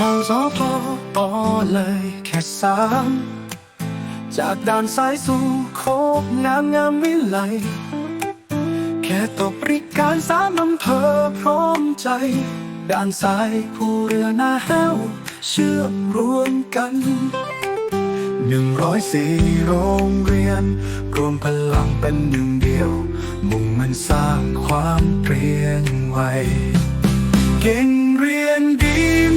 ช่างสอพอต่อเลยแค่สามจากด่านซ้ายสู่โคกงามงามวิไล แค่ตกบริการสามอำเภอพร้อมใจด้านซ้ายผู้เรือหน้าแห้ว เชื่อมรวมกันหนึ่งร้อยสี่โรงเรียน รวมพลังเป็นหนึ่งเดียว มุ่งมันสร้างความเปลี่ยนไวเก่งเรียนดีม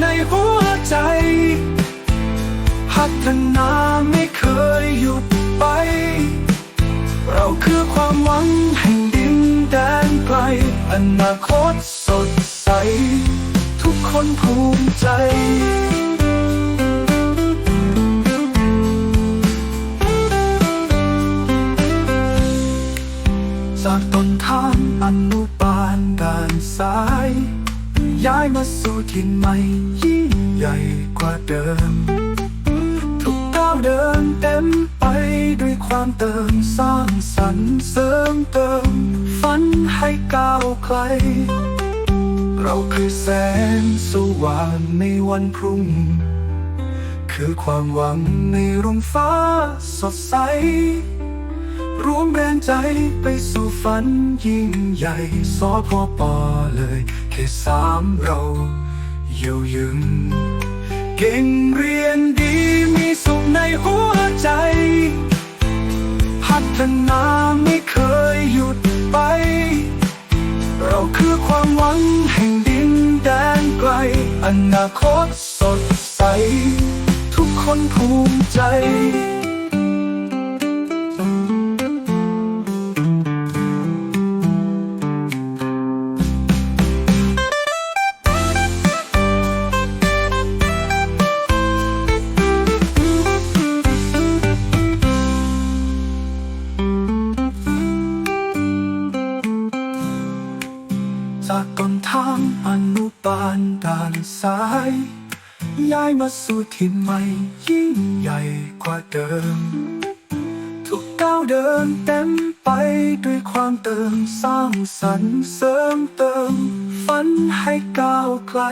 ในหัวใจ พัฒนาไม่เคยหยุดไป เราคือความหวังแห่งดินแดนไกล อนาคตสดใส ทุกคนภูมิใจจากต้นทางอนุบาลด้านซ้า ย้ายมาสู่ถิ่ใหม่ยิ่งใหญ่กว่าเดิม ทุกก้าวเดินเต็มไปด้วยความเติมสร้างสรรค์เสริมเติม ฝันให้ก้าวไกล เราคือแสงสว่างในวันพรุ่ง คือความหวังในรุ่งฟ้าสดใสรวมแรงใจไปสู่ฝันยิ่งใหญ่สอพอปอเลย แค่สามเราเยียวยึง เก่งเรียนดีมีสุขในหัวใจ พัฒนาไม่เคยหยุดไป เราคือความหวังแห่งดินแดนไกล อนาคตสดใส ทุกคนภูมิใจานด่านซ้าย ย้ายมาสู่ถิ่ใหม่ยิ่งใหญ่กว่าเดิม ทุกก้าวเดินเต็มไปด้วยความเติมสร้างสรรค์เสริมเติม ฝันให้ก้าวไกล